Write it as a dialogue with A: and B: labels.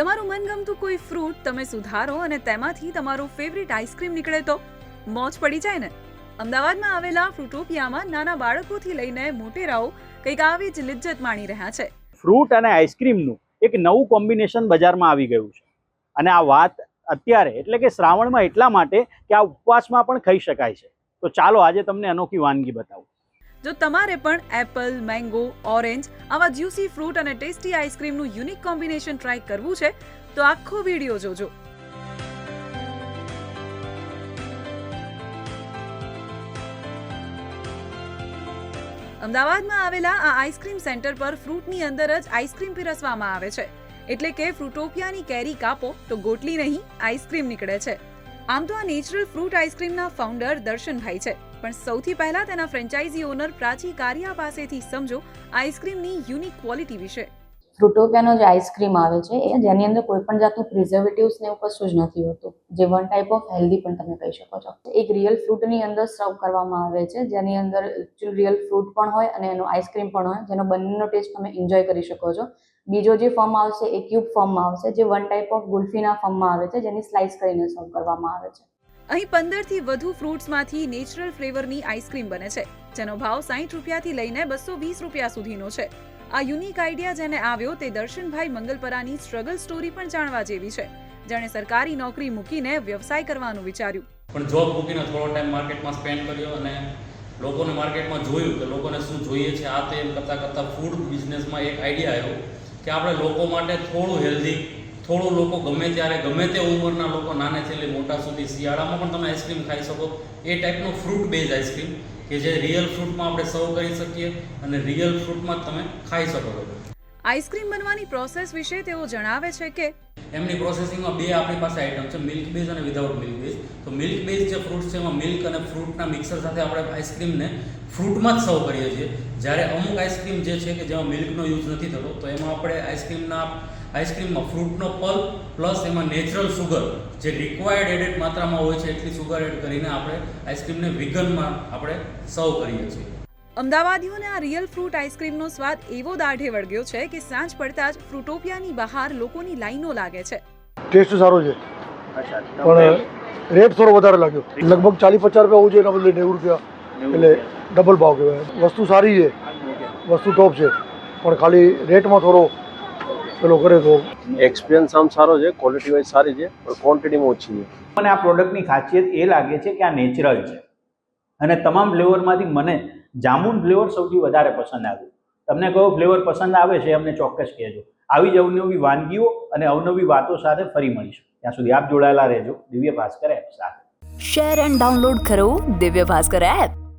A: તમારું મનગમતું કોઈ ફ્રૂટ તમે સુધારો અને તેમાંથી તમારું ફેવરિટ આઈસ્ક્રીમ નીકળે તો? મોજ પડી જાય ને? અમદાવાદમાં આવેલા ફ્રૂટોપિયામાં નાના બાળકોથી લઈને મોટેરાઓ કંઈક આવી જ લિજ્જત માણી રહ્યા છે.
B: ફ્રૂટ અને આઈસ્ક્રીમનું એક નવું કોમ્બિનેશન બજારમાં આવી ગયું છે. અને આ વાત અત્યારે એટલે કે શ્રાવણમાં એટલા માટે કે આ ઉપવાસમાં પણ ખાઈ શકાય છે. તો ચાલો આજે તમને અનોખી વાનગી બતાવું.
A: જો તમારે પણ એપલ, મેંગો, ઓરેન્જ, આવા જ્યુસી ફ્રૂટ અને ટેસ્ટી આઈસ્ક્રીમનું યુનિક કોમ્બિનેશન ટ્રાય કરવું છે, તો આખો વીડિયો જોજો. અમદાવાદમાં આવેલા આ આઈસ્ક્રીમ સેન્ટર પર ફ્રૂટની અંદર જ આઈસ્ક્રીમ પીરસવામાં આવે છે. એટલે કે ફ્રૂટોપિયાની કેરી કાપો તો ગોટલી નહીં, આઈસ્ક્રીમ નીકળે છે. આમ તો આ નેચરલ ફ્રૂટ આઈસ્ક્રીમના ફાઉન્ડર દર્શનભાઈ છે. પણ સૌથી પહેલા તેના ફ્રેન્ચાઇઝી ઓનર પ્રાચી કારિયા પાસેથી સમજો આઈસ્ક્રીમની યુનિક ક્વોલિટી વિશે.
C: ફ્રુટોપિયાનો જે આઈસ્ક્રીમ આવે છે, એ જેની અંદર કોઈ પણ જાતનું પ્રિઝર્વેટિવ્સ ને એવું કશું જ નથી હોતું. જે વન ટાઈપ ઓફ હેલ્ધી પણ તમે કહી શકો છો. એક રિયલ ફ્રૂટની અંદર સર્વ કરવામાં આવે છે, જેની અંદર રિયલ ફ્રૂટ પણ હોય અને એનો આઈસ્ક્રીમ પણ હોય, જેનો બંનેનો ટેસ્ટ તમે એન્જોય કરી શકો છો. બીજો જે ફોર્મ આવશે, એ ક્યુબ ફોર્મમાં આવશે, જે વન ટાઈપ ઓફ ગુલ્ફીના ફોર્મમાં આવે છે, જેની સ્લાઇસ કરીને સર્વ કરવામાં આવે છે.
A: અહીં પંદરથી વધુ ફ્રૂટ્સમાંથી નેચરલ ફ્લેવરની આઈસ્ક્રીમ બને છે, જેનો ભાવ સાઠ રૂપિયાથી લઈને બસો વીસ રૂપિયા સુધીનો છે. આ યુનિક આઈડિયા જેને આવ્યો તે દર્શનભાઈ મંગલપરાની સ્ટ્રગલ સ્ટોરી પણ જાણવા જેવી છે. જેણે સરકારી નોકરી મૂકીને વ્યવસાય કરવાનું વિચાર્યું.
D: પણ જોબ મૂકીને થોડો ટાઈમ માર્કેટમાં સ્પેન્ડ કર્યો અને લોકોને માર્કેટમાં જોયું કે લોકોને શું જોઈએ છે, આ તે એમ કરતાં કરતાં ફૂડ બિઝનેસમાં એક આઈડિયા આવ્યો કે આપણે લોકો માટે થોડું હેલ્ધી થોડું લોકો ગમે ત્યારે, ગમે તે ઉંમરના લોકો નાને છેલ્લે મોટા સુધી શિયાળામાં પણ તમે આઈસ્ક્રીમ ખાઈ શકો. એ ટાઈપનો ફ્રૂટ બેઝ આઈસ્ક્રીમ કે જે રિયલ ફ્રૂટમાં આપણે સર્વ કરી શકીએ અને રિયલ ફ્રૂટમાં તમે ખાઈ શકો છો.
A: આઈસ્ક્રીમ બનવાની પ્રોસેસ વિશે તેઓ જણાવે છે કે
D: એમની પ્રોસેસિંગમાં બે આપણી પાસે આઇટમ છે મિલ્ક બેઝ અને વિધાઉટ મિલ્ક બેઝ તો મિલ્ક બેઝ જે ફ્રૂટ છે એમાં મિલ્ક અને ફ્રૂટના મિક્સર સાથે આપણે આઈસ્ક્રીમને ફ્રૂટમાં જ સર્વ કરીએ છીએ. જ્યારે અમુક આઈસ્ક્રીમ જે છે કે જેમાં મિલ્કનો યુઝ નથી થતો તો એમાં આપણે આઈસ્ક્રીમના આઈસ્ક્રીમમાં ફ્રૂટનો પલ્પ પ્લસ એમાં નેચરલ સુગર. જે રિક્વાયર્ડ એડેડ માત્રામાં હોય છે એટલી સુગર એડ કરીને આપણે આઈસ્ક્રીમને વિગનમાં આપણે સર્વ કરીએ છીએ.
A: અમદાવાદીઓને આ રિયલ ફ્રૂટ આઈસ્ક્રીમનો સ્વાદ એવો દાઢે વળગ્યો છે કે સાંજ પડતા જ ફ્રૂટોપિયાની બહાર લોકોની લાઈનો લાગે છે.
E: ટેસ્ટ સારો છે. પણ રેટ થોડો વધારે લાગ્યો. લગભગ ચાલીસ પચાસ રૂપિયા હોવું જોઈએ એના બદલે નેવું રૂપિયા. એટલે ડબલ ભાવ કહેવાય. વસ્તુ સારી છે. વસ્તુ ટોપ છે. પણ ખાલી રેટમાં થોડો પેલો કરે તો
F: એક્સપિરિયન્સ આમ સારો છે ક્વોલિટી વાઇઝ સારી છે પણ ક્વોન્ટિટીમાં ઓછી છે.
B: મને આ પ્રોડક્ટની ખાસિયત એ લાગે છે કે આ નેચરલ છે. અને તમામ ફ્લેવરમાંથી મને જામુન ફ્લેવર સૌથી વધારે પસંદ આવ્યું તમને કયો ફ્લેવર પસંદ આવે છે અમને ચોક્કસ કહેજો. આવી જ અવનવી વાનગીઓ અને અવનવી વાતો સાથે ફરી મળીશું. ત્યાં સુધી આપ જોડાયેલા રહેજો. દિવ્ય ભાસ્કર એપ સાથે.
G: શેર એન્ડ ડાઉનલોડ કરો દિવ્ય ભાસ્કર એપ.